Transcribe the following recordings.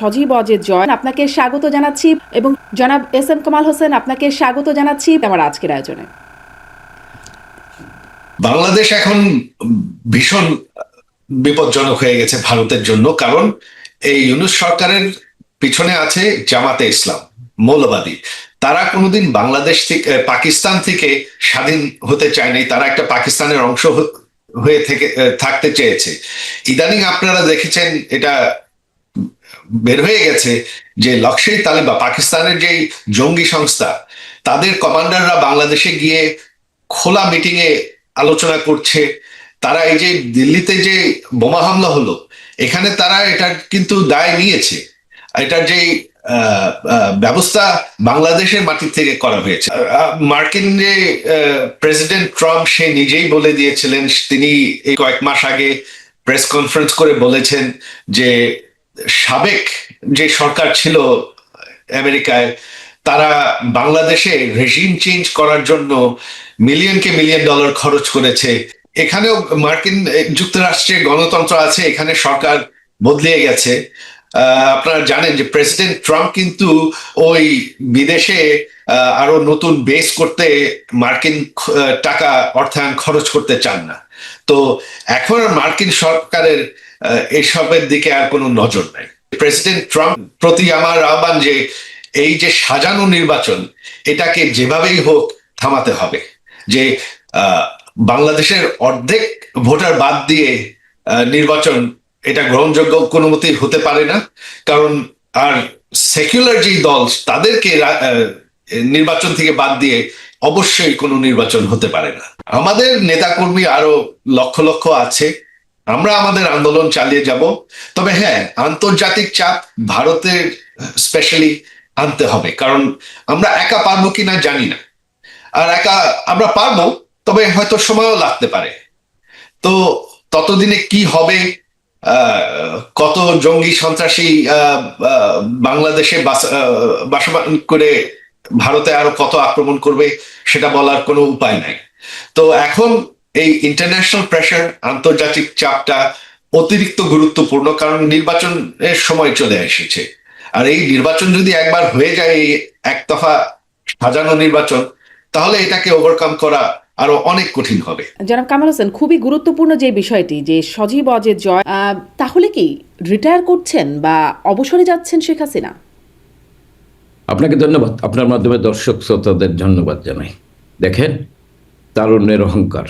সজীব অজের জয়। আপনাকে স্বাগত জানাচ্ছি এবং জনাব এস এম কামাল হোসেন, আপনাকে স্বাগত জানাচ্ছি আমার আজকের আয়োজনে। বাংলাদেশ এখন ভীষণ বিপজ্জনক হয়ে গেছে ভারতের জন্য, কারণ এই ইউনুস সরকারের পিছনে আছে জামাতে ইসলাম, মৌলবাদী। তারা কোনোদিন বাংলাদেশ থেকে পাকিস্তান থেকে স্বাধীন হতে চায়নি, তারা একটা পাকিস্তানের অংশ হয়ে থেকে থাকতে চেয়েছে। ইদানিং আপনারা দেখেছেন এটা বের হয়ে গেছে যে লক্ষ্যই তালিবা পাকিস্তানের যে জঙ্গি সংস্থা, তাদের কমান্ডাররা বাংলাদেশে গিয়ে খোলা মিটিং এ আলোচনা করছে। তারা এই যে দিল্লিতে যে বোমা হামলা হলো, এখানে তারা এটার কিন্তু দায় নিয়েছে। এটার যে ব্যবস্থা বাংলাদেশের মাটি থেকে করা হয়েছে। মার্কিন যে প্রেসিডেন্ট ট্রাম্প, সে নিজেই বলে দিয়েছিলেন, তিনি এই কয়েক মাস আগে প্রেস কনফারেন্স করে বলেছেন যে সাবেক যে সরকার ছিল আমেরিকায়, তারা বাংলাদেশে রেজিম চেঞ্জ করার জন্য মিলিয়নকে মিলিয়ন ডলার খরচ করেছে। এখানেও মার্কিন যুক্তরাষ্ট্রে গণতন্ত্র আছে, এখানে সরকার বদলিয়ে গেছে। আপনারা জানেন যে প্রেসিডেন্ট ট্রাম্প কিন্তু ওই বিদেশে আরও নতুন বেস করতে মার্কিন টাকা অর্থায়ন খরচ করতে চান না। তো এখন মার্কিন সরকারের এসবের দিকে আর কোনো নজর নাই। প্রেসিডেন্ট ট্রাম্প প্রতি আমার আহ্বান যে এই যে সাজানো নির্বাচন, এটাকে যেভাবেই হোক থামাতে হবে। যে বাংলাদেশের অর্ধেক ভোটার বাদ দিয়ে নির্বাচন এটা গ্রহণযোগ্য কোনো মতেই হতে পারে না। কারণ আর সেকুলার যেই দল, তাদেরকে নির্বাচন থেকে বাদ দিয়ে অবশ্যই কোনো নির্বাচন হতে পারে না। আমাদের নেতাকর্মী আরও লক্ষ লক্ষ আছে। আমরা আমাদের আন্দোলন চালিয়ে যাব। তবে হ্যাঁ আন্তর্জাতিক চাপ ভারতের স্পেশালি আনতে হবে, কারণ আমরা একা পারব কিনা জানি না। আর একা আমরা পারব, তবে হয়তো সময়ও লাগতে পারে। তো ততদিনে কি হবে কত জঙ্গি সন্ত্রাসী বাংলাদেশে বাসবাস করে ভারতে আরও কত আক্রমণ করবে, সেটা বলার কোনো উপায় নাই। তো এখন এই ইন্টারন্যাশনাল প্রেশার আন্তর্জাতিক চাপটা অতিরিক্ত গুরুত্বপূর্ণ কারণ নির্বাচনের সময় চলে এসেছে। আর এই নির্বাচন যদি একবার হয়ে যায় এই একতফা সাজানো নির্বাচন তাহলে এটাকে ওভারকাম করা আরও অনেক কঠিন হবে। জনাব কামাল হোসেন খুবই গুরুত্বপূর্ণ যে বিষয়টি যে সজীব অজে জয় আহ, তাহলে কি রিটায়ার করছেন বা অবসরে যাচ্ছেন শেখ হাসিনা? আপনাকে ধন্যবাদ। আপনার মাধ্যমে দর্শক শ্রোতাদের ধন্যবাদ জানাই। দেখেন তারুণ্যের অহংকার।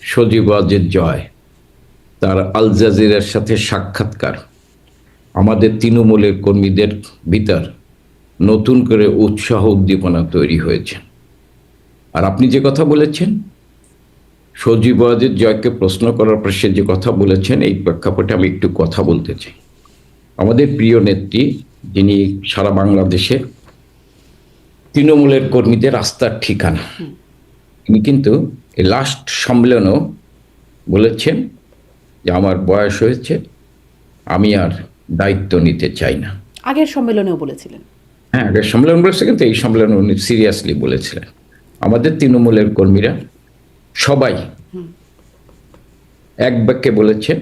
সজীব ওয়াজের জয়। তার আল জাজিরার সাথে সাক্ষাৎকার। আমাদের তৃণমূলের কর্মীদের ভিতর নতুন করে উৎসাহ উদ্দীপনা তৈরি হয়েছে। আর আপনি যে কথা বলেছেন সজীব ওয়াজের জয়কে প্রশ্ন করার পর সে যে কথা বলেছেন এই প্রেক্ষাপটে আমি একটু কথা বলতে চাই। আমাদের প্রিয় নেত্রী যিনি সারা বাংলাদেশে তৃণমূলের কর্মীদের আস্থার ঠিকানা তিনি কিন্তু লাস্ট সম্মেলনও বলেছেন যে আমার বয়স হয়েছে আমি আর দায়িত্ব নিতে চাই না। আগের সম্মেলনেও বলেছিলেন। হ্যাঁ আগের সম্মেলন বলেছে কিন্তু এই সম্মেলনে উনি সিরিয়াসলি বলেছিলেন। আমাদের তৃণমূলের কর্মীরা সবাই এক বাক্যে বলেছেন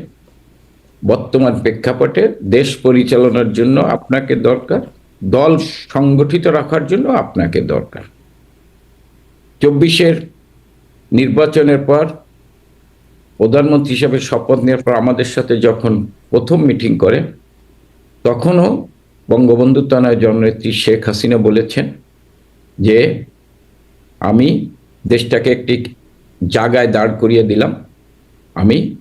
বর্তমান প্রেক্ষাপটে দেশ পরিচালনার জন্য আপনাকে দরকার দল সংগঠিত রাখার জন্য আপনাকে দরকার। চব্বিশের নির্বাচনের পর প্রধানমন্ত্রী হিসাবে শপথ নেওয়ার পর আমাদের সাথে যখন প্রথম মিটিং করে, তখনও বঙ্গবন্ধু তনয় জননেত্রী শেখ হাসিনা বলেছেন যে, আমি দেশটাকে একটি জায়গায় দাঁড় করিয়ে দিলাম। আমি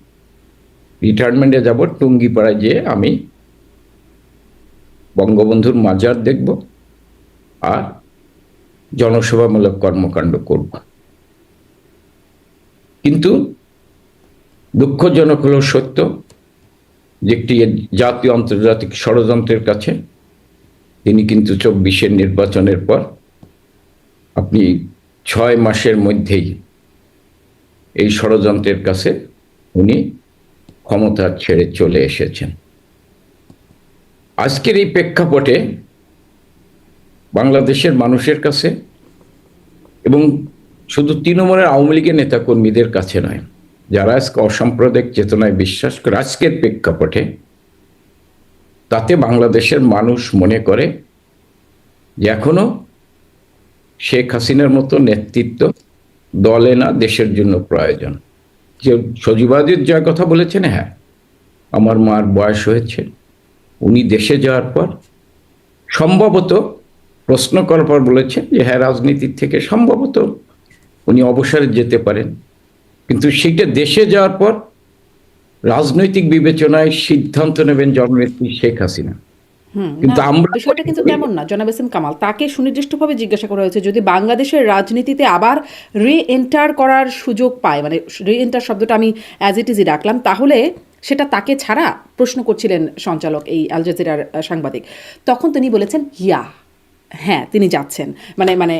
রিটায়ারমেন্টে যাব, টুঙ্গিপাড়ায় যেয়ে আমি বঙ্গবন্ধুর মাজার দেখব আর জনসভামূলক কর্মকাণ্ড করব। কিন্তু দুঃখজনক হলো সত্য যে একটি জাতীয় আন্তর্জাতিক ষড়যন্ত্রের কাছে তিনি কিন্তু চব্বিশের নির্বাচনের পর আপনি ছয় মাসের মধ্যেই এই ষড়যন্ত্রের কাছে উনি ক্ষমতা ছেড়ে চলে এসেছেন। আজকের এই প্রেক্ষাপটে বাংলাদেশের মানুষের কাছে এবং শুধু তৃণমূলের আওয়ামী লীগের নেতাকর্মীদের কাছে নয়, যারা আজকে অসাম্প্রদায়িক চেতনায় বিশ্বাস করে আজকের প্রেক্ষাপটে, তাতে বাংলাদেশের মানুষ মনে করে যে এখনও শেখ হাসিনার মতো নেতৃত্ব দলে না দেশের জন্য প্রয়োজন। যে সজীবাদির যা কথা বলেছেন? হ্যাঁ আমার মার বয়স হয়েছে। উনি দেশে যাওয়ার পর সম্ভবত প্রশ্ন করার পর বলেছেন যে হ্যাঁ রাজনীতির থেকে সম্ভবত উনি অবসরে যেতে পারেন। কিন্তু সেইটা দেশে যাওয়ার পর রাজনৈতিক বিবেচনায় সিদ্ধান্ত নেবেন জননেত্রী শেখ হাসিনা। কিন্তু আমরা বিষয়টা কিন্তু তেমন না। জনাব এস এম কামাল তাকে সুনির্দিষ্টভাবে জিজ্ঞাসা করা হয়েছে যদি বাংলাদেশের রাজনীতিতে আবার রি এন্টার করার সুযোগ পায় মানে রি এন্টার শব্দটা আমি অ্যাজ ইট ইজই রাখলাম তাহলে সেটা তাকে ছাড়া প্রশ্ন করছিলেন সঞ্চালক এই আল জাজিরার সাংবাদিক। তখন তিনি বলেছেন ইয়া হ্যাঁ তিনি যাচ্ছেন। মানে মানে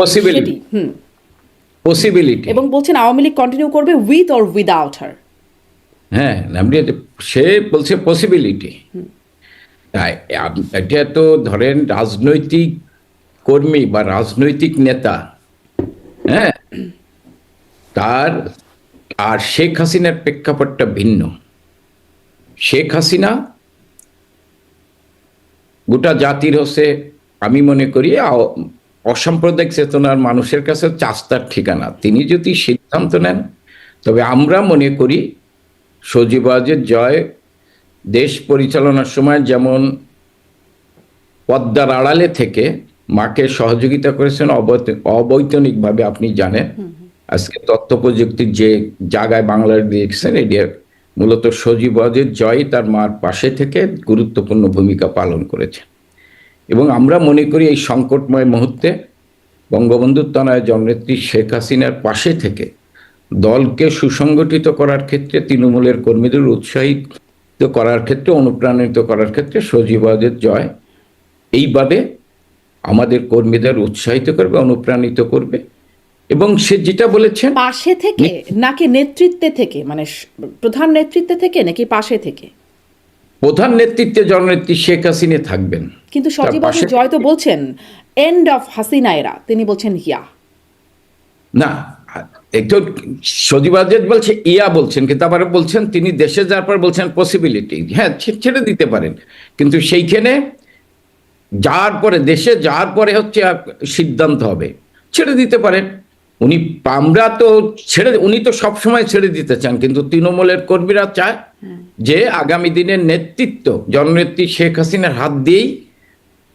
হুম। পসিবিলিটি এবং বলছেন আওয়ামী লীগ কন্টিনিউ করবে উইথ অর উইদাউট হার হ্যাঁ আপনি সে বলছে পসিবিলিটি এটা তো ধরেন রাজনৈতিক কর্মী বা রাজনৈতিক নেতা হ্যাঁ? তার আর শেখ হাসিনার প্রেক্ষাপটটা ভিন্ন। শেখ হাসিনা গোটা জাতির হচ্ছে আমি মনে করি অসাম্প্রদায়িক চেতনার মানুষের কাছে চাস্তার ঠিকানা। তিনি যদি সিদ্ধান্ত নেন তবে আমরা মনে করি সজীবাজের জয় দেশ পরিচালনার সময় যেমন পদ্মার আড়ালে থেকে মাকে সহযোগিতা করেছেন অবৈত- অবৈতনিকভাবে আপনি জানেন। আজকে তথ্য প্রযুক্তির যে জায়গায় বাংলার দিয়েছেন এটা মূলত সজীবাজের জয় তার মার পাশে থেকে গুরুত্বপূর্ণ ভূমিকা পালন করেছে। এবং আমরা মনে করি এই সংকটময় মুহূর্তে বঙ্গবন্ধু তনয় জননেত্রী শেখ হাসিনার পাশে থেকে দলকে সুসংগঠিত করার ক্ষেত্রে তৃণমূলের কর্মীদের উৎসাহিত করার ক্ষেত্রে অনুপ্রাণিত করার ক্ষেত্রে সজীবাদের জয়। এইভাবে আমাদের কর্মীদের উৎসাহিত করবে অনুপ্রাণিত করবে এবং সে যেটা বলেছেন পাশে থেকে নাকি নেতৃত্বে থেকে? মানে প্রধান নেতৃত্বে থেকে নাকি পাশে থেকে? প্রধান নেতৃত্বে জননেত্রী শেখ হাসিনা থাকবেন। কিন্তু তার সজীব পাশে- জয় তো বলছেন এন্ড অফ হাসিনা এরা। তিনি বলছেন ইয়া। না একটু সজীবাজেদ বলছে ইয়া বলছেন কিন্তু আবার বলছেন তিনি দেশে যাওয়ার পর বলছেন পসিবিলিটি হ্যাঁ ছেড়ে দিতে পারেন। কিন্তু সেইখানে যাওয়ার পরে দেশে যাওয়ার পরে হচ্ছে সিদ্ধান্ত হবে। ছেড়ে দিতে পারেন। উনি আমরা তো ছেড়ে উনি তো সবসময় ছেড়ে দিতে চান কিন্তু তৃণমূলের কর্মীরা চায় যে আগামী দিনের নেতৃত্ব জননেত্রী শেখ হাসিনার হাত দিয়েই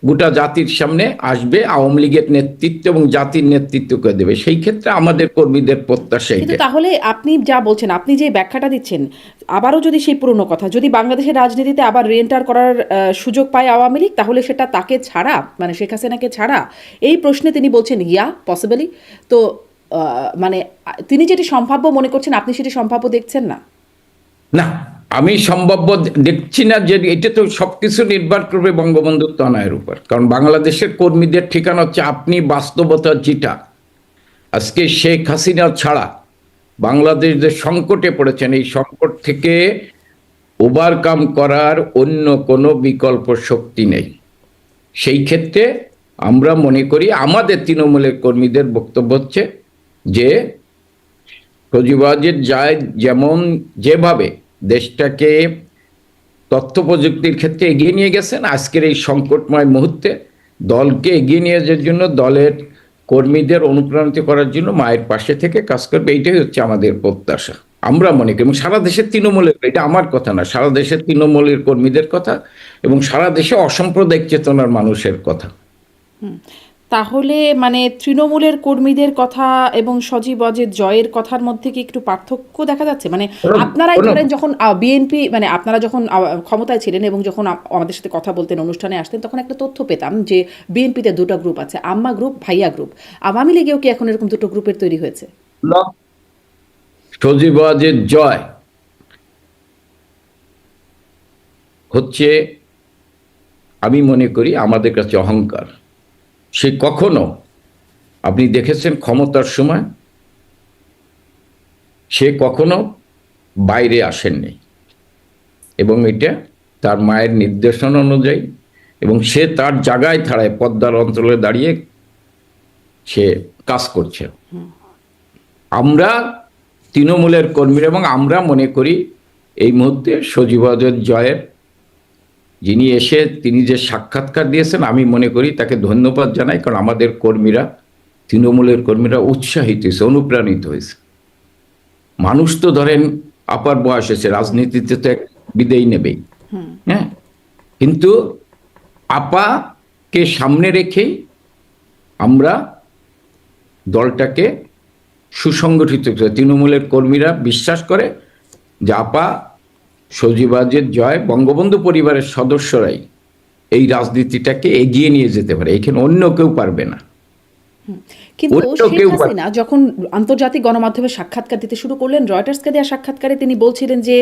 গোটা জাতির সামনে আসবে আওয়ামী লীগের নেতৃত্ব এবং জাতির নেতৃত্বকে দেবে। সেই ক্ষেত্রে আমাদের কর্মীদের প্রত্যাশা কিন্তু তাহলে আপনি যা বলছেন আপনি যে ব্যাখ্যাটা দিচ্ছেন আবারও যদি সেই পুরনো কথা যদি বাংলাদেশের রাজনীতিতে আবার রিএন্টার করার সুযোগ পায় আওয়ামী লীগ তাহলে সেটা তাকে ছাড়া মানে শেখ হাসিনাকে ছাড়া এই প্রশ্নে তিনি বলছেন ইয়া পসিবলি তো মানে তিনি যেটি সম্ভাব্য মনে করছেন আপনি সেটি সম্ভাব্য দেখছেন না? না। আমি সম্ভাব্য দেখছি না যে এটা তো সবকিছু নির্ভর করবে বঙ্গবন্ধু তনয়ের উপর। কারণ বাংলাদেশের কর্মীদের ঠিকানা হচ্ছে আপনি বাস্তবতা যেটা। আজকে শেখ হাসিনা ছাড়া বাংলাদেশ যে সংকটে পড়েছেন। এই সংকট থেকে ওভারকাম করার অন্য কোনো বিকল্প শক্তি নেই। সেই ক্ষেত্রে আমরা মনে করি আমাদের তৃণমূলের কর্মীদের বক্তব্য হচ্ছে যে সজীবাজের যায় যেমন যেভাবে দেশটাকে তথ্য প্রযুক্তির ক্ষেত্রে এগিয়ে নিয়ে গেছেন আজকের এই সংকটময় মুহূর্তে। দলকে এগিয়ে নিয়ে যাওয়ার জন্য, দলের কর্মীদের অনুপ্রাণিত করার জন্য মায়ের পাশে থেকে কাজ করবে, এইটাই হচ্ছে আমাদের প্রত্যাশা। আমরা মনে করি, এবং সারা দেশের তৃণমূলের, এটা আমার কথা না, সারা দেশের তৃণমূলের কর্মীদের কথা, এবং সারা দেশে অসাম্প্রদায়িক চেতনার মানুষের কথা। তাহলে মানে তৃণমূলের কর্মীদের কথা এবং সজীব অজের জয়ের কথার মধ্যে কি একটু পার্থক্য দেখা যাচ্ছে? মানে আপনারাই ধরেন যখন বিএনপি মানে আপনারা যখন ক্ষমতায় ছিলেন এবং যখন আমাদের সাথে কথা বলতেন অনুষ্ঠানে আসতেন তখন একটা তথ্য পেতাম যে বিএনপিতে দুটো গ্রুপ আছে আম্মা গ্রুপ ভাইয়া গ্রুপ আওয়ামী লীগেও কি এখন এরকম দুটো গ্রুপের তৈরি হয়েছে? সজীবাজের জয় হচ্ছে আমি মনে করি আমাদের কাছে অহংকার। সে কখনো, আপনি দেখেছেন ক্ষমতার সময়? সে কখনো বাইরে আসেননি। এবং এটা তার মায়ের নির্দেশনা অনুযায়ী এবং সে তার জায়গায় থাড়ায় পদ্মার অঞ্চলে দাঁড়িয়ে সে কাজ করছে। আমরা তৃণমূলের কর্মীরা এবং আমরা মনে করি এই মুহূর্তে সজীবাজের জয়ের যিনি এসে তিনি যে সাক্ষাৎকার দিয়েছেন আমি মনে করি তাকে ধন্যবাদ জানাই কারণ আমাদের কর্মীরা তৃণমূলের কর্মীরা উৎসাহিত হয়েছে অনুপ্রাণিত হয়েছে। মানুষ তো ধরেন আপার বয়স এসে রাজনীতিতে তো এক বিদেয় নেবেই। হ্যাঁ? কিন্তু আপাকে সামনে রেখেই আমরা দলটাকে সুসংগঠিত করে তৃণমূলের কর্মীরা বিশ্বাস করে যে আপা সজীবাজের জয় বঙ্গবন্ধু পরিবারের সদস্যরাই এই রাজনীতিটাকে এগিয়ে নিয়ে যেতে পারে। এখানে অন্য কেউ পারবে না। কিন্তু অন্য শেখ হাসিনা যখন আন্তর্জাতিক গণমাধ্যমে সাক্ষাৎকার দিতে শুরু করলেন রয়টার্সকে দেওয়া সাক্ষাৎকারে তিনি বলছিলেন যে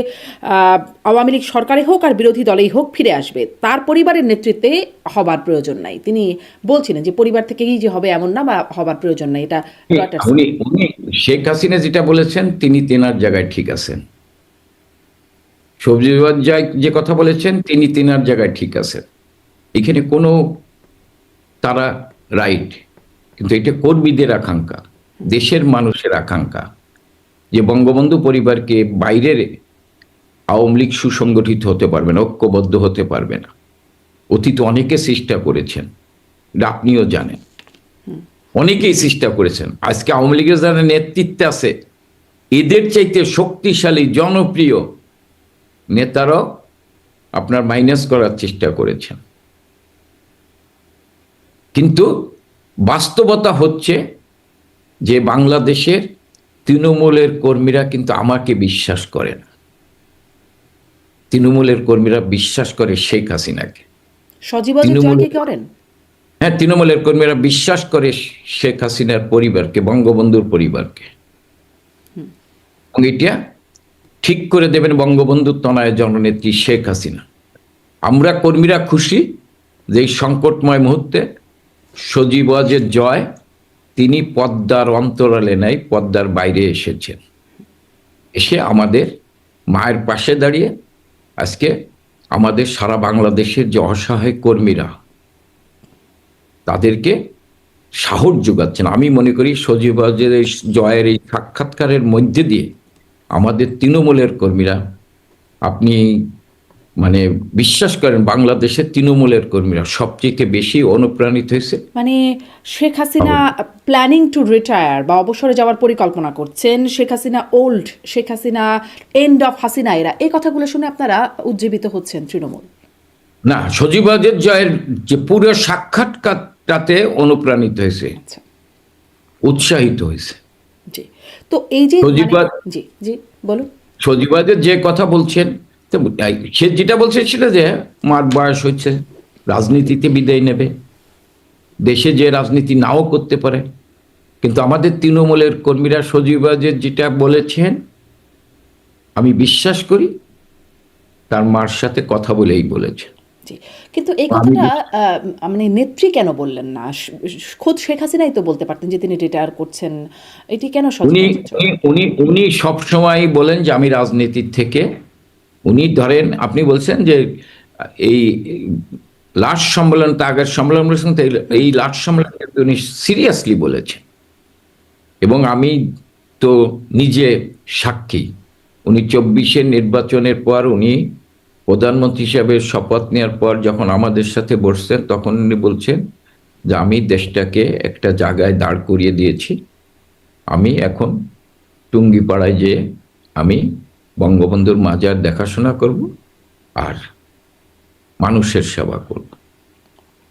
আওয়ামী লীগ সরকারে হোক আর বিরোধী দলেই হোক ফিরে আসবে। তার পরিবারের নেতৃত্বে হবার প্রয়োজন নাই। তিনি বলছিলেন যে পরিবার থেকেই যে হবে এমন না বা হবার প্রয়োজন নাই এটা উনি শেখ হাসিনা যেটা বলেছেন তিনি তেনার জায়গায় ঠিক আছেন। সবজি জয় যে কথা বলেছেন, তিনি তেনার জায়গায় ঠিক আছেন। এখানে কোনো তারা রাইট কিন্তু এটা কর্মীদের আকাঙ্ক্ষা, দেশের মানুষের আকাঙ্ক্ষা, যে বঙ্গবন্ধু পরিবারকে বাইরের আওয়ামী লীগ সুসংগঠিত হতে পারবে না, ঐক্যবদ্ধ হতে পারবে না। অতীতে অনেকে চেষ্টা করেছেন আপনিও জানেন। অনেকেই চেষ্টা করেছেন। আজকে আওয়ামী লীগের যারা নেতৃত্বে আছে, এদের চাইতে শক্তিশালী, জনপ্রিয় নেতারাও আপনার মাইনাস করার চেষ্টা করেছেন। কিন্তু বাস্তবতা হচ্ছে যে বাংলাদেশের তৃণমূলের কর্মীরা কিন্তু আমাকে বিশ্বাস করে না। তৃণমূলের কর্মীরা বিশ্বাস করে শেখ হাসিনাকে। হ্যাঁ তৃণমূলের কর্মীরা বিশ্বাস করে শেখ হাসিনার পরিবারকে বঙ্গবন্ধুর পরিবারকে। এটা ঠিক করে দেবেন বঙ্গবন্ধুর তনয় জননেত্রী শেখ হাসিনা। আমরা কর্মীরা খুশি যে এই সংকটময় মুহূর্তে সজীব ওয়াজের জয় তিনি পদ্মার অন্তরালে নাই, পদ্মার বাইরে এসেছেন। এসে আমাদের মায়ের পাশে দাঁড়িয়ে আজকে আমাদের সারা বাংলাদেশের যে অসহায় কর্মীরা, তাদেরকে সাহস যোগাচ্ছেন। আমি মনে করি এই জয়ের এই সাক্ষাৎকারের মধ্যে দিয়ে আমাদের তৃণমূলের কর্মীরা আপনি মানে বিশ্বাস করেন বাংলাদেশের তৃণমূলের কর্মীরা সবচেয়ে বেশি অনুপ্রাণিত হয়েছে? মানে Sheikh Hasina planning to retire বা অবসরে যাওয়ার পরিকল্পনা করছেন। Sheikh Hasina old Sheikh Hasina end of Hasina এরা এই কথাগুলো শুনে আপনারা উজ্জীবিত হচ্ছেন তৃণমূল। না সজীবাজের জয়ের যে পুরো সাক্ষাৎকারটাতে অনুপ্রাণিত হয়েছে। আচ্ছা। উৎসাহিত হয়েছে। জি। তো এই যে মানে- জি জি বলুন। সজীবাদের যে কথা বলছেন সে যেটা বলছে সেটা যে মার বয়স হচ্ছে রাজনীতিতে বিদায় নেবে। দেশে যে রাজনীতি নাও করতে পারে। কিন্তু আমাদের তৃণমূলের কর্মীরা সজীবাজের যেটা বলেছেন আমি বিশ্বাস করি তার মার সাথে কথা বলেই বলেছেন। জি কিন্তু এই কথাটা মানে নেত্রী কেন বললেন না? খোদ শেখ হাসিনাই তো বলতে পারতেন যে তিনি রিটায়ার করছেন। এটি কেন উনি উনি- উনি উনি সবসময় বলেন যে আমি রাজনীতির থেকে উনি ধরেন আপনি বলছেন যে এই লাস্ট সম্মেলন তা আগের সম্মেলন বলেছেন এই- এই লাস্ট সম্মেলন উনি সিরিয়াসলি বলেছেন। এবং আমি তো নিজে সাক্ষী। উনি চব্বিশের নির্বাচনের পর উনি প্রধানমন্ত্রী হিসাবে শপথ নেওয়ার পর যখন আমাদের সাথে বসছেন, তখন উনি বলছেন যে, আমি দেশটাকে একটা জায়গায় দাঁড় করিয়ে দিয়েছি। আমি এখন টুঙ্গিপাড়ায় যেয়ে আমি বঙ্গবন্ধুর মাজার দেখাশোনা করব আর মানুষের সেবা করব।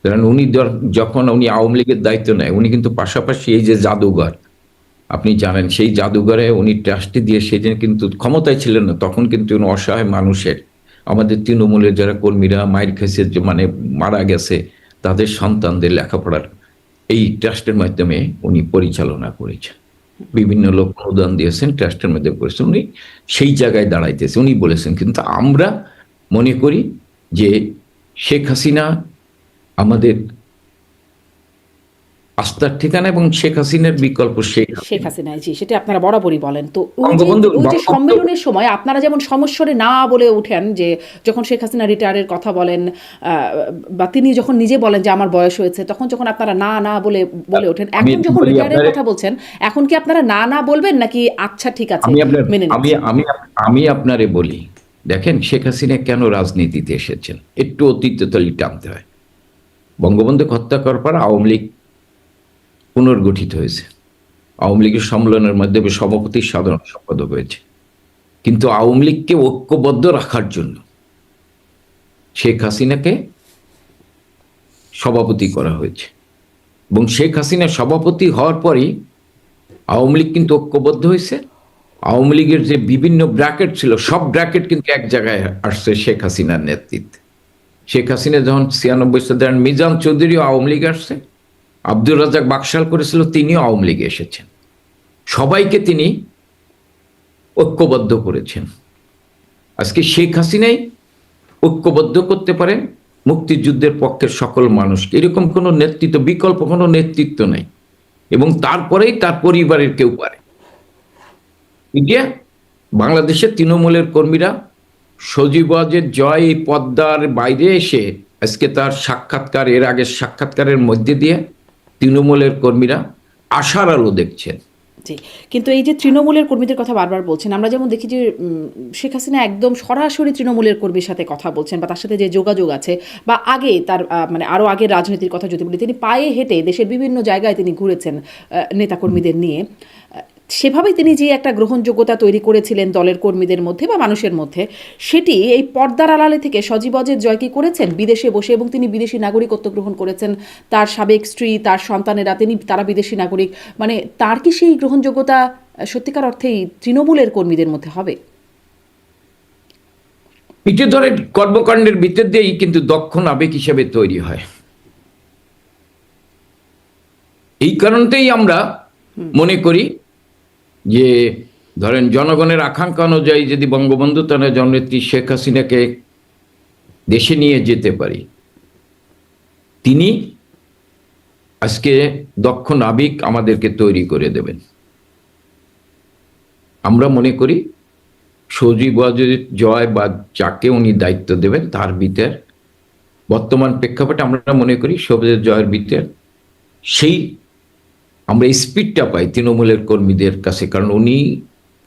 কারণ উনি যখন উনি আওয়ামী লীগের দায়িত্ব নেয়, উনি কিন্তু পাশাপাশি এই যে জাদুঘর, আপনি জানেন সেই জাদুঘরে উনি ট্রাস্টি দিয়ে সেদিন কিন্তু ক্ষমতায় ছিলেন না, তখন কিন্তু উনি অসহায় মানুষের আমাদের তৃণমূলের যারা কর্মীরা মায়ের যে মানে মারা গেছে, তাদের সন্তানদের লেখাপড়ার এই ট্রাস্টের মাধ্যমে উনি পরিচালনা করেছেন। বিভিন্ন লোক অনুদান দিয়েছেন, ট্রাস্টের মধ্যে করেছেন। উনি সেই জায়গায় দাঁড়াইতেছে। উনি বলেছেন, কিন্তু আমরা মনে করি যে শেখ হাসিনা আমাদের আস্থার ঠিকানা এবং শেখ হাসিনার বিকল্প শেখ হাসিনা। শেখ হাসিনা জি সেটা আপনারা বরাবরই বলেন। তো ওই যে সম্মেলনের সময় আপনারা যেমন সমস্বরে না বলে ওঠেন যে যখন শেখ হাসিনা রিটায়ারের কথা বলেন বা তিনি যখন নিজে বলেন যে আমার বয়স হয়েছে তখন যখন আপনারা না না বলে বলে ওঠেন এখন যখন রিটায়ারের কথা বলছেন এখন কি আপনারা না না বলবেন নাকি আচ্ছা ঠিক আছে আমি আপনার মেনে আমি আমি আমি আপনারে বলি দেখেন শেখ হাসিনা কেন রাজনীতিতে এসেছেন? একটু অতীতে তলি টানতে হয়। বঙ্গবন্ধু হত্যা করার পর আওয়ামী লীগ পুনর্গঠিত হয়েছে। আওয়ামী লীগের সম্মেলনের মাধ্যমে সভাপতি সাধারণ সম্পাদক হয়েছে। কিন্তু আওয়ামী লীগকে ঐক্যবদ্ধ রাখার জন্য শেখ হাসিনাকে সভাপতি করা হয়েছে। এবং শেখ হাসিনা সভাপতি হওয়ার পরই আওয়ামী লীগ কিন্তু ঐক্যবদ্ধ হয়েছে। আওয়ামী লীগের যে বিভিন্ন ব্র্যাকেট ছিল, সব ব্র্যাকেট কিন্তু এক জায়গায় আসছে শেখ হাসিনার নেতৃত্বে। শেখ হাসিনা যখন ছিয়ানব্বই সালে মিজান চৌধুরীও আওয়ামী লীগ আসছে আব্দুর রাজাক বাকশাল করেছিল, তিনিও আওয়ামী লীগে এসেছেন। সবাইকে তিনি ঐক্যবদ্ধ করেছেন। আজকে শেখ হাসিনাই ঐক্যবদ্ধ করতে পারেন মুক্তিযুদ্ধের পক্ষের সকল মানুষকে। এরকম কোনো নেতৃত্ব, বিকল্প কোনো নেতৃত্ব নাই। এবং তারপরেই তার পরিবারের কেউ পারে। মিডিয়া বাংলাদেশের তৃণমূলের কর্মীরা সজীবাজের জয় পদ্মার বাইরে এসে আজকে তার সাক্ষাৎকার, এর আগের সাক্ষাৎকারের মধ্যে দিয়ে তৃণমূলের কর্মীরা আশার আলো দেখছেন। জি, কিন্তু এই যে তৃণমূলের কর্মীদের কথা বারবার বলছেন, আমরা যেমন দেখি যে শেখ হাসিনা একদম সরাসরি তৃণমূলের কর্মীর সাথে কথা বলছেন বা তার সাথে যে যোগাযোগ আছে বা আগে তার মানে আরও আগে রাজনীতির কথা যদি বলি, তিনি পায়ে হেঁটে দেশের বিভিন্ন জায়গায় তিনি ঘুরেছেন নেতা নেতাকর্মীদের নিয়ে। সেভাবেই তিনি যে একটা গ্রহণযোগ্যতা তৈরি করেছিলেন দলের কর্মীদের মধ্যে বা মানুষের মধ্যে সেটি এই পর্দার আড়ালে থেকে সজীবজের জয় কি করেছেন? বিদেশে বসে এবং তিনি বিদেশি নাগরিকত্ব গ্রহণ করেছেন। তার সাবেক স্ত্রী তার সন্তানেরা তিনি তারা বিদেশি নাগরিক। মানে তার কি সেই গ্রহণযোগ্যতা সত্যিকার অর্থেই তৃণমূলের কর্মীদের মধ্যে হবে? পিঠে ধরে কর্মকাণ্ডের ভিতর দিয়েই কিন্তু দক্ষ নাবিক হিসেবে তৈরি হয়। এই কারণতেই আমরা মনে করি যে ধরেন জনগণের আকাঙ্ক্ষা অনুযায়ী যদি বঙ্গবন্ধু তারা জননেত্রী শেখ হাসিনাকে দেশে নিয়ে যেতে পারি, তিনি আজকে দক্ষ নাবিক আমাদেরকে তৈরি করে দেবেন। আমরা মনে করি সজীব জয় বা যাকে উনি দায়িত্ব দেবেন তার ভিতর বর্তমান প্রেক্ষাপটে আমরা মনে করি সবুজের জয়ের ভিতর সেই আমরা স্পিডটা পাই তৃণমূলের কর্মীদের কাছে, কারণ উনি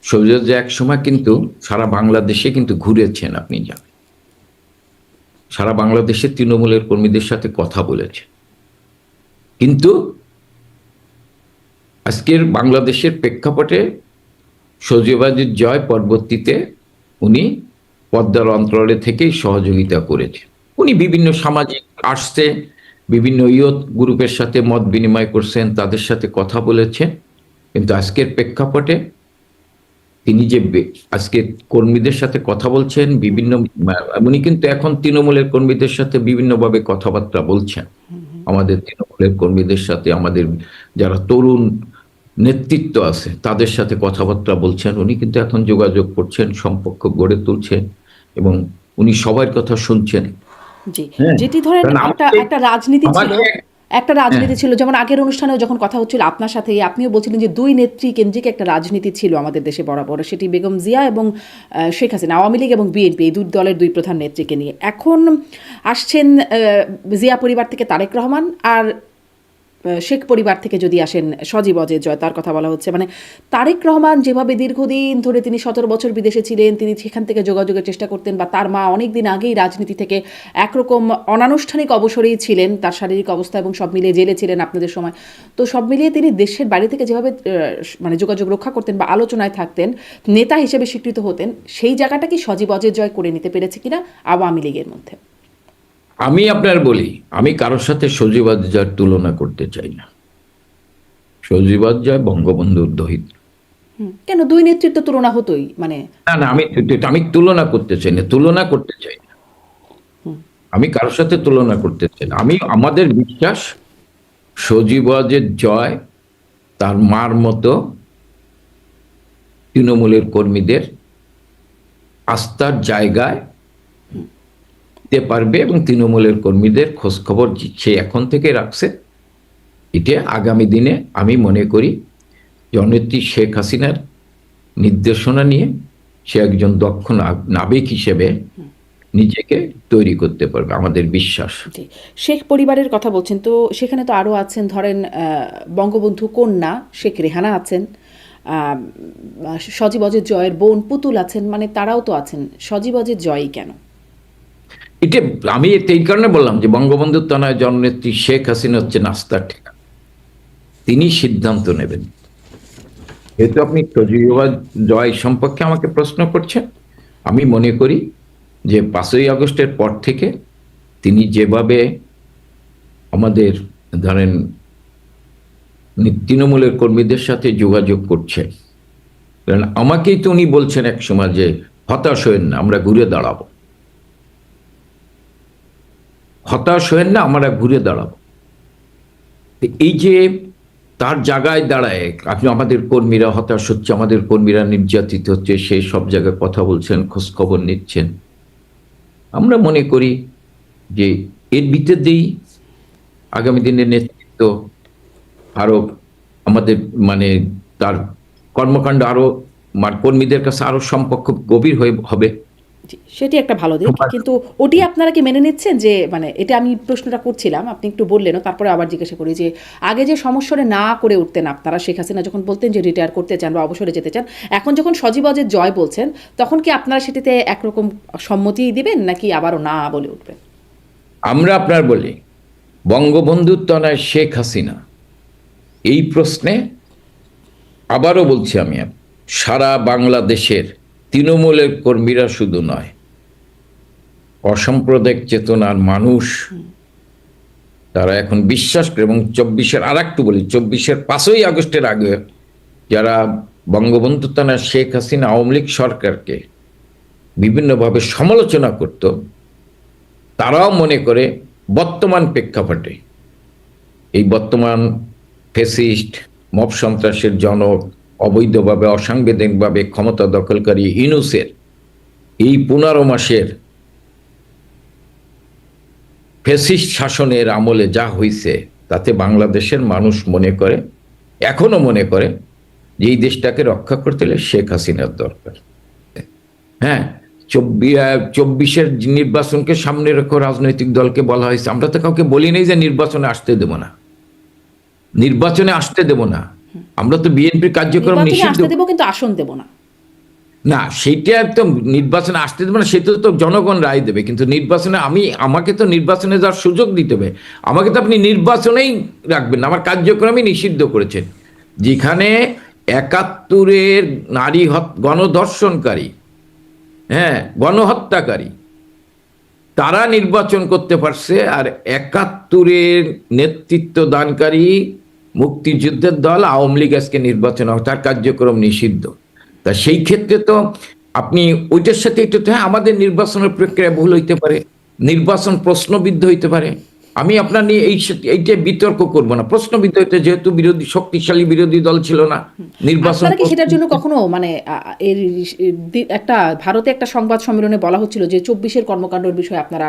জয় এক সময় কিন্তু সারা বাংলাদেশে কিন্তু ঘুরেছেন, আপনি জানেন। সারা বাংলাদেশের তৃণমূলের কর্মীদের সাথে কথা বলেছে কিন্তু আজকের বাংলাদেশের প্রেক্ষাপটে সজীবাজির জয় পরবর্তীতে উনি পদ্মার অন্তরালে থেকেই সহযোগিতা করেছে উনি বিভিন্ন সামাজিক আসছে বিভিন্ন ইয়ত গ্রুপের সাথে মত বিনিময় করছেন, তাদের সাথে কথা বলেছেন। কিন্তু আজকের প্রেক্ষাপটে তিনি যে আজকে কর্মীদের সাথে কথা বলছেন, বিভিন্ন উনি কিন্তু এখন তৃণমূলের কর্মীদের সাথে বিভিন্নভাবে কথাবার্তা বলছেন। আমাদের তৃণমূলের কর্মীদের সাথে, আমাদের যারা তরুণ নেতৃত্ব আছে, তাদের সাথে কথাবার্তা বলছেন। উনি কিন্তু এখন যোগাযোগ করছেন, সম্পর্ক গড়ে তুলছেন এবং উনি সবার কথা শুনছেন। জি। হ্যাঁ, যেটি ধরেন একটা একটা রাজনীতি ছিল একটা রাজনীতি ছিল যেমন আগের অনুষ্ঠানেও যখন কথা হচ্ছিল আপনার সাথে আপনিও বলছিলেন যে দুই নেত্রী কেন্দ্রিক একটা রাজনীতি ছিল আমাদের দেশে বরাবর সেটি বেগম জিয়া এবং শেখ হাসিনা আওয়ামী লীগ এবং বিএনপি এই দুই দলের দুই প্রধান নেত্রীকে নিয়ে। এখন আসছেন আহ, জিয়া পরিবার থেকে তারেক রহমান আর শেখ পরিবার থেকে যদি আসেন সজীব অজয় জয়, তার কথা বলা হচ্ছে। মানে তারেক রহমান যেভাবে দীর্ঘদিন ধরে তিনি সতেরো বছর বিদেশে ছিলেন, তিনি সেখান থেকে যোগাযোগের চেষ্টা করতেন বা তার মা অনেক দিন আগেই রাজনীতি থেকে একরকম অনানুষ্ঠানিক অবসরেই ছিলেন, তার শারীরিক অবস্থা এবং সব মিলিয়ে জেলে ছিলেন আপনাদের সময়। তো সব মিলিয়ে তিনি দেশের বাইরে থেকে যেভাবে মানে যোগাযোগ রক্ষা করতেন বা আলোচনায় থাকতেন, নেতা হিসেবে স্বীকৃত হতেন, সেই জায়গাটা কি সজীব অজয় জয় করে নিতে পেরেছে কিনা আওয়ামী লীগের মধ্যে? আমি আপনার বলি আমি কারোর সাথে সজীবাদ জয়ের তুলনা করতে চাই না। সজীবাদ জয় বঙ্গবন্ধুর দহিত। কেন দুই নেতৃত্ব তুলনা হতোই? মানে না না আমি আমি তুলনা করতে চাই না তুলনা করতে চাই না। আমি কারোর সাথে তুলনা করতে চাই না। আমি আমাদের বিশ্বাস সজীবাজের জয় তার মার মতো তৃণমূলের কর্মীদের আস্থার জায়গায় দিতে পারবে এবং তৃণমূলের কর্মীদের খোঁজ খবর সে এখন থেকে রাখছে, এটা আগামী দিনে আমি মনে করি জননেত্রী শেখ হাসিনার নির্দেশনা নিয়ে সে একজন দক্ষ নাবিক হিসেবে নিজেকে তৈরি করতে পারবে, আমাদের বিশ্বাস। শেখ পরিবারের কথা বলছেন, তো সেখানে তো আরও আছেন, ধরেন বঙ্গবন্ধু কন্যা, শেখ রেহানা আছেন সজীব অজের জয়ের বোন পুতুল আছেন মানে তারাও তো আছেন, সজীব অজের জয়ই কেন? এটা আমি এই কারণে বললাম যে বঙ্গবন্ধু তনয় জননেত্রী শেখ হাসিনা হচ্ছে নাস্তার ঠিকানা। তিনি সিদ্ধান্ত নেবেন। যেহেতু আপনি সজীবা জয় সম্পর্কে আমাকে প্রশ্ন করছেন, আমি মনে করি যে পাঁচই আগস্টের পর থেকে তিনি যেভাবে আমাদের ধরেন তৃণমূলের কর্মীদের সাথে যোগাযোগ করছেন। কারণ আমাকেই তো উনি বলছেন এক সময় যে হতাশ হয়েন না, আমরা ঘুরে দাঁড়াবো। হতাশ হয়েন না, আমরা ঘুরে দাঁড়াবো। এই যে তার জায়গায় দাঁড়ায়, আপনি আমাদের কর্মীরা হতাশ হচ্ছে, আমাদের কর্মীরা নির্যাতিত হচ্ছে সেই সব জায়গায় কথা বলছেন, খোঁজখবর নিচ্ছেন। আমরা মনে করি যে এর ভিতরেই আগামী দিনের নেতৃত্ব আরও আমাদের মানে তার কর্মকাণ্ড আরও মানে কর্মীদের কাছে আরও সম্পর্ক গভীর হয়ে হবে। সেটি একটা ভালো দিক কিন্তু ওটি আপনারা কি মেনে নিচ্ছেন যে মানে এটা আমি প্রশ্নটা করছিলাম আপনি একটু বললেন তারপরে আবার জিজ্ঞাসা করি যে আগে যে সমস্যাটা না করে উঠতেন আপনারা শেখ হাসিনা যখন বলতেন যে রিটায়ার করতে চান বা অবসরে যেতে চান এখন যখন সজীব অজের জয় বলছেন তখন কি আপনারা সেটিতে একরকম সম্মতি দিবেন নাকি আবারও না বলে উঠবেন? আমরা আপনার বলি বঙ্গবন্ধুর তনায় শেখ হাসিনা। এই প্রশ্নে আবারও বলছি আমি সারা বাংলাদেশের তৃণমূলের কর্মীরা শুধু নয়, অসাম্প্রদায়িক চেতনার মানুষ, তারা এখন বিশ্বাস করে, এবং চব্বিশের আর একটু বলি, চব্বিশের পাঁচই আগস্টের আগে যারা বঙ্গবন্ধু তানা শেখ হাসিনা আওয়ামী লীগ সরকারকে বিভিন্নভাবে সমালোচনা করত, তারাও মনে করে বর্তমান প্রেক্ষাপটে এই বর্তমান ফেসিস্ট মব সন্ত্রাসের জনক অবৈধভাবে, অসাংবিধানিকভাবে ক্ষমতা দখলকারী ইনুসের এই পনেরো মাসের ফেসিস্ট শাসনের আমলে যা হয়েছে তাতে বাংলাদেশের মানুষ মনে করে, এখনও মনে করে যে এই দেশটাকে রক্ষা করতে হলে শেখ হাসিনার দরকার। হ্যাঁ চব্বিশ চব্বিশের নির্বাচনকে সামনে রেখে রাজনৈতিক দলকে বলা হয়েছে। আমরা তো কাউকে বলি নাই যে নির্বাচনে আসতে দেব না। নির্বাচনে আসতে দেব না। আমরা তো বিএনপির কার্যক্রম নিষিদ্ধ দেবো কিন্তু আসন দেবো না। না সেইটা তো নির্বাচনে আসতে দেবে না সেটা তো জনগণ রায় দেবে। কিন্তু নির্বাচনে আমি আমাকে তো নির্বাচনে যাওয়ার সুযোগ দিতে হবে। আমাকে তো আপনি নির্বাচনেই রাখবেন আমার কার্যক্রমই নিষিদ্ধ করেছেন যেখানে একাত্তরের নারী হত- গণধর্ষণকারী হ্যাঁ গণহত্যাকারী তারা নির্বাচন করতে পারছে আর একাত্তরের নেতৃত্ব দানকারী মুক্তিযুদ্ধের দল আওয়ামী লীগ আজকে নির্বাচন তার কার্যক্রম নিষিদ্ধ। তা সেই ক্ষেত্রে তো আপনি ওইটার সাথে একটু হ্যাঁ আমাদের নির্বাচনের প্রক্রিয়া ভুল হইতে পারে, নির্বাচন প্রশ্নবিদ্ধ হইতে পারে। আমি আপনার নিয়ে এই এইটা বিতর্ক করব না। প্রশ্নবিদ্ধ হইতে যেহেতু বিরোধী শক্তিশালী বিরোধী দল ছিল না নির্বাচন আপনারা কি সেটার জন্য কখনো মানে এর একটা ভারতে একটা সংবাদ সম্মেলনে বলা হচ্ছিল যে চব্বিশের কর্মকাণ্ডের বিষয়ে আপনারা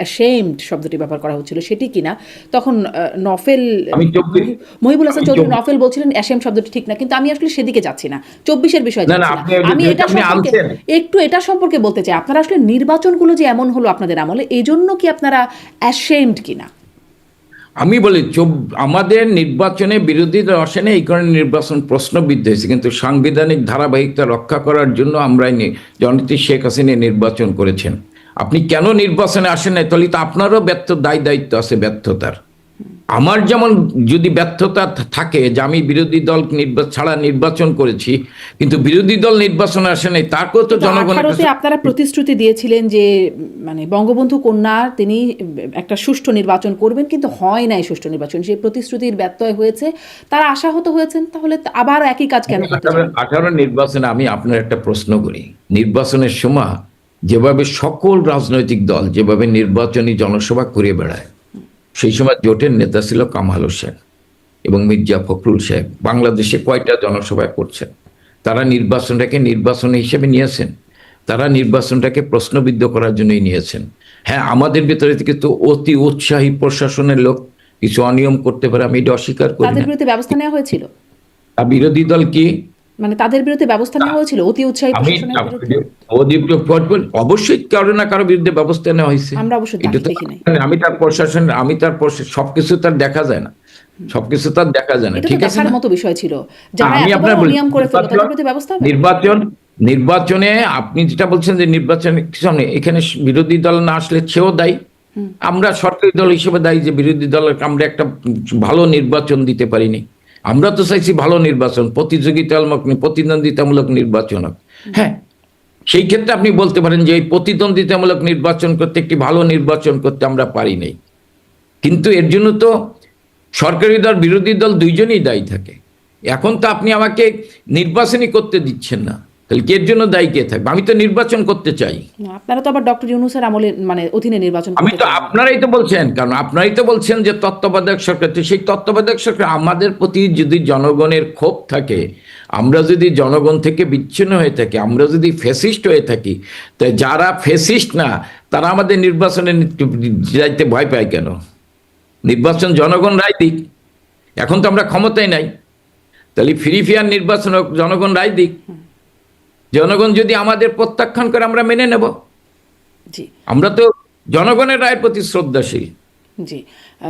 অ্যাশেমড শব্দটি ব্যবহার করা হচ্ছিল সেটি কিনা তখন নফেল মহিবুল হাসান চৌধুরী নফেল বলছিলেন অ্যাশেম শব্দটি ঠিক না কিন্তু আমি আসলে সেদিকে যাচ্ছি না। চব্বিশের বিষয়ে আমি এটা সম্পর্কে একটু এটা সম্পর্কে বলতে চাই। আপনারা আসলে নির্বাচনগুলো যে এমন হলো আপনাদের আমলে এই জন্য কি আপনারা অ্যাশেমড কিনা? আমি বলি আমাদের নির্বাচনে বিরোধী দল আসেনি এই কারণে নির্বাচন প্রশ্নবিদ্ধ হয়েছে। কিন্তু সাংবিধানিক ধারাবাহিকতা রক্ষা করার জন্য আমরা জনতি শেখ হাসিনা নির্বাচন করেছেন। আপনি কেন নির্বাচনে আসেন নাই? তাহলে তো আপনারও ব্যর্থ, দায় দায়িত্ব আছে ব্যর্থতার। আমার যেমন যদি ব্যর্থতা থাকে যে আমি বিরোধী দল ছাড়া নির্বাচন করেছি কিন্তু বিরোধী দল নির্বাচন আসে নাই তাকেও তো জনগণের আপনারা প্রতিশ্রুতি দিয়েছিলেন যে মানে বঙ্গবন্ধু কন্যার তিনি একটা সুষ্ঠু নির্বাচন করবেন কিন্তু হয় নাই সুষ্ঠু নির্বাচন সেই প্রতিশ্রুতির ব্যত্যয় হয়েছে তারা আশাহত হয়েছেন তাহলে আবার একই কাজ কেন? আঠারো নির্বাচনে আমি আপনার একটা প্রশ্ন করি নির্বাচনের সময় যেভাবে সকল রাজনৈতিক দল যেভাবে নির্বাচনী জনসভা করে বেড়ায় সেই সময় জোটের নেতা ছিল কামাল হোসেন এবং মির্জা ফখরুল সাহেব। বাংলাদেশে কয়টা জনসভায় করছেন? তারা নির্বাচনটাকে নির্বাচন হিসেবে নিয়েছেন। তারা নির্বাচনটাকে প্রশ্নবিদ্ধ করার জন্যই নিয়েছেন। হ্যাঁ আমাদের ভিতরে থেকে তো অতি উৎসাহী প্রশাসনের লোক কিছু অনিয়ম করতে পারে আমি এটা অস্বীকার করি না। বিরুদ্ধে ব্যবস্থা নেওয়া হয়েছিল? আর বিরোধী দল কি? মানে তাদের বিরুদ্ধে ব্যবস্থা নেওয়া হয়েছিল? অতি উৎসাহী আমি প্রশাসনের বিরুদ্ধে? অবশ্যই কারও না কারও বিরুদ্ধে ব্যবস্থা নেওয়া হয়েছে। আমরা অবশ্য এটা তো দেখি নাই। আমি তার প্রশাসন আমি তার সবকিছু তার দেখা যায় না। সবকিছু তার দেখা যায় না। ঠিক আছে দেখার মতো বিষয় ছিল। যারা আমি আপনার নিয়ম করে ফেলল তাদের নির্বাচন- প্রতি ব্যবস্থা হবে নির্বাচন নির্বাচনে আপনি যেটা বলছেন যে নির্বাচনে নেই এখানে বিরোধী দল না আসলে সেও দায়ী। আমরা সরকারি দল হিসেবে দায়ী যে বিরোধী দলের আমরা একটা ভালো নির্বাচন দিতে পারিনি। আমরা তো চাইছি ভালো নির্বাচন, প্রতিযোগিতামূলক প্রতিদ্বন্দ্বিতামূলক নির্বাচন হোক। হ্যাঁ সেই ক্ষেত্রে আপনি বলতে পারেন যে এই প্রতিদ্বন্দ্বিতামূলক নির্বাচন করতে একটি ভালো নির্বাচন করতে আমরা পারি নাই। কিন্তু এর জন্য তো সরকারি দল, বিরোধী দল দুইজনই দায়ী থাকে। এখন তো আপনি আমাকে নির্বাচনই করতে দিচ্ছেন না। তাহলে কি জন্য দায়ী কে থাকবে? আমি তো নির্বাচন করতে চাই। আপনারা তো আবার ডক্টর ইউনুসের আমলে মানে অধীনে নির্বাচন আমি তো আপনারাই তো বলছেন কারণ আপনারাই তো বলছেন যে তত্ত্বাবধায়ক সরকার তো সেই তত্ত্বাবধায়ক সরকার আমাদের প্রতি যদি জনগণের ক্ষোভ থাকে আমরা যদি জনগণ থেকে বিচ্ছিন্ন হয়ে থাকি আমরা যদি ফেসিস্ট হয়ে থাকি তো যারা ফেসিস্ট না তারা আমাদের নির্বাচনে যাইতে ভয় পায় কেন? নির্বাচন জনগণ রায় দিক। এখন তো আমরা ক্ষমতায় নাই। তাহলে ফ্রি ফেয়ার নির্বাচন জনগণ রায় দিক। জনগণ যদি আমাদের প্রত্যাখ্যান করে আমরা মেনে নেব। জি। আমরা তো জনগণের রায়ের প্রতি শ্রদ্ধাশীল। জি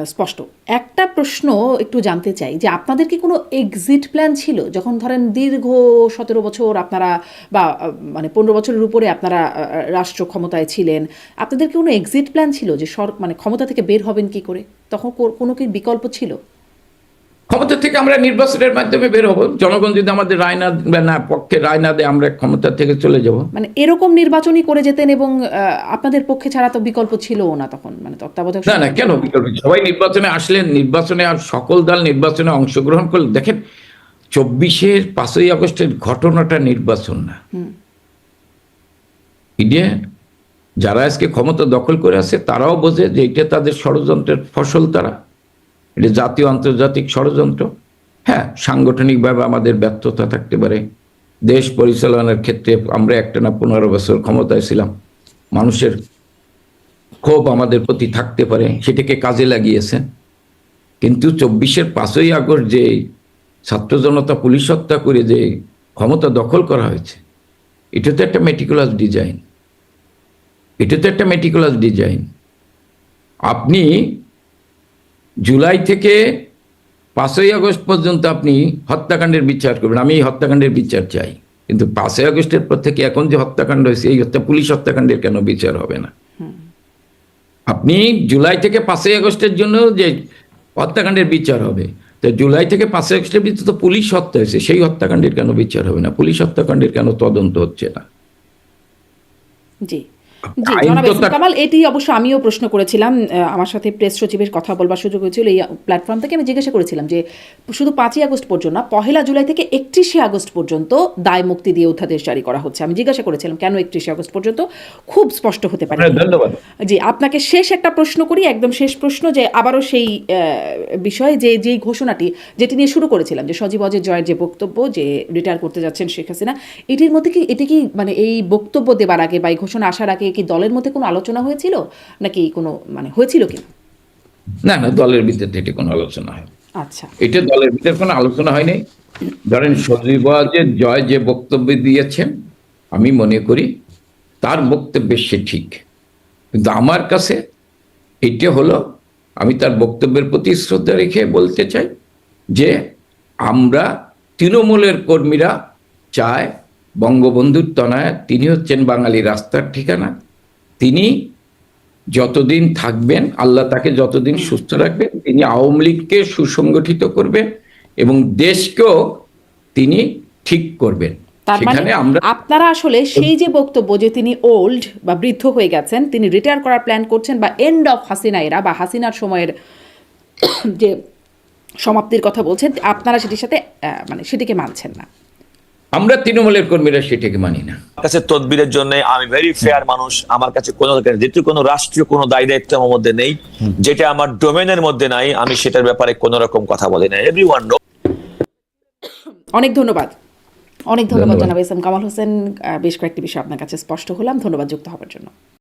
স্পষ্ট। একটা প্রশ্ন একটু জানতে চাই যে আপনাদের কি কোনো এক্সিট প্ল্যান ছিল? যখন ধরেন দীর্ঘ সতেরো বছর আপনারা বা মানে পনেরো বছরের উপরে আপনারা রাষ্ট্র ক্ষমতায় ছিলেন আপনাদের কি কোনো এক্সিট প্ল্যান ছিল যে সর মানে ক্ষমতা থেকে বের হবেন কি করে? তখন কোনো কি বিকল্প ছিল? ক্ষমতা থেকে আমরা নির্বাচনের মাধ্যমে বের হব। জনগণ যদি আমাদের রায় না না পক্ষে রায় না দেয় আমরা ক্ষমতা থেকে চলে যাব। মানে এরকম নির্বাচনই করে যেতেন এবং আপনাদের পক্ষে ছাড়া তো বিকল্প ছিল না তখন মানে তত্ত্বাবধায়ক না না কেন বিকল্প সবাই নির্বাচনে আসলেন নির্বাচনে আর সকল দল নির্বাচনে অংশগ্রহণ করলেন। দেখেন চব্বিশের পাঁচই আগস্টের ঘটনাটা নির্বাচন না। ইডিয়া যারা আজকে ক্ষমতা দখল করে আছে তারাও বোঝে যে এটা তাদের ষড়যন্ত্রের ফসল তারা। এটা জাতীয় আন্তর্জাতিক ষড়যন্ত্র। হ্যাঁ সাংগঠনিকভাবে আমাদের ব্যর্থতা থাকতে পারে। দেশ পরিচালনার ক্ষেত্রে আমরা একটা না পনেরো বছর ক্ষমতায় ছিলাম। মানুষের ক্ষোভ আমাদের প্রতি থাকতে পারে, সেটাকে কাজে লাগিয়েছে। কিন্তু চব্বিশের পাঁচই আগস্ট যে ছাত্র জনতা পুলিশ হত্যা করে যে ক্ষমতা দখল করা হয়েছে, এটা তো একটা মেটিকুলাস ডিজাইন এটা তো একটা মেটিকুলাস ডিজাইন আপনি জুলাই থেকে পাঁচই আগস্ট পর্যন্ত আপনি হত্যাকাণ্ডের বিচার করবেন। আমি এই হত্যাকাণ্ডের বিচার চাই। কিন্তু পাঁচই আগস্টের পর থেকে এখন যে হত্যাকাণ্ড হয়েছে এই হত্যা পুলিশ হত্যাকাণ্ডের কেন বিচার হবে না? আপনি জুলাই থেকে পাঁচই আগস্টের জন্য যে হত্যাকাণ্ডের বিচার হবে তো জুলাই থেকে পাঁচই আগস্টের ভিতরে তো পুলিশ হত্যা হয়েছে সেই হত্যাকাণ্ডের কেন বিচার হবে না? পুলিশ হত্যাকাণ্ডের কেন তদন্ত হচ্ছে না? জি। জি জনাব কামাল এটি অবশ্য আমিও প্রশ্ন করেছিলাম আমার সাথে প্রেস সচিবের কথা বলবার সুযোগ হয়েছিল এই প্ল্যাটফর্ম থেকে আমি জিজ্ঞাসা করেছিলাম যে শুধু পাঁচই আগস্ট পর্যন্ত না পহেলা জুলাই থেকে একত্রিশে আগস্ট পর্যন্ত দায় মুক্তি দিয়ে অধ্যাদেশ জারি করা হচ্ছে। আমি জিজ্ঞাসা করেছিলাম কেন একত্রিশে আগস্ট পর্যন্ত? খুব স্পষ্ট হতে পারে। ধন্যবাদ। জি আপনাকে শেষ একটা প্রশ্ন করি একদম শেষ প্রশ্ন যে আবারও সেই বিষয়ে যে যেই ঘোষণাটি যেটি নিয়ে শুরু করেছিলাম যে সজীব অজয় জয়ের যে বক্তব্য যে রিটায়ার করতে যাচ্ছেন শেখ হাসিনা এটির মধ্যে কি এটি কি মানে এই বক্তব্য দেবার আগে বা এই ঘোষণা আসার আগে কি দলের মধ্যে কোনো আলোচনা হয়েছিল? নাকি কোনো মানে হয়েছিল কি না না দলের ভিতরে এটি কোনো আলোচনা হয়। আচ্ছা। এটা দলের ভিতরে কোনো আলোচনা হয়নি। ধরেন সজীব ওয়াজেদ জয় যে বক্তব্য দিয়েছেন আমি মনে করি তার বক্তব্যে সে ঠিক। কিন্তু আমার কাছে এটা হলো আমি তার বক্তব্যের প্রতি শ্রদ্ধা রেখে বলতে চাই যে আমরা তৃণমূলের কর্মীরা চায় বঙ্গবন্ধুর তনায় তিনি হচ্ছেন বাঙালি রাস্তার ঠিকানা। তিনি যতদিন থাকবেন আল্লাহ তাকে যতদিন সুস্থ রাখবেন তিনি আওয়ামী লীগকে সুসংগঠিত করবেন এবং দেশকেও তিনি ঠিক করবেন। তার মানে আপনারা আসলে সেই যে বক্তব্য যে তিনি ওল্ড বা বৃদ্ধ হয়ে গেছেন তিনি রিটায়ার করার প্ল্যান করছেন বা এন্ড অফ হাসিনা এরা বা হাসিনার সময়ের যে সমাপ্তির কথা বলছেন আপনারা সেটির সাথে মানে সেটিকে মানছেন না। আমরা তৃণমূলের কর্মীরা সেটাকে মানি না। আমার কাছে তদবিরের জন্য আমি ভেরি ফেয়ার মানুষ। আমার কাছে কোনো যেহেতু কোনো রাষ্ট্রীয় কোনো দায় দায়িত্ব আমার মধ্যে নেই যেটা আমার ডোমেনের মধ্যে নাই আমি সেটার ব্যাপারে কোনো রকম কথা বলি না। এভরি ওয়ান অনেক ধন্যবাদ। অনেক ধন্যবাদ। জানাব এস এম কামাল হোসেন। আহ, বেশ কয়েকটি বিষয় আপনার কাছে স্পষ্ট হলাম। ধন্যবাদ যুক্ত হওয়ার জন্য।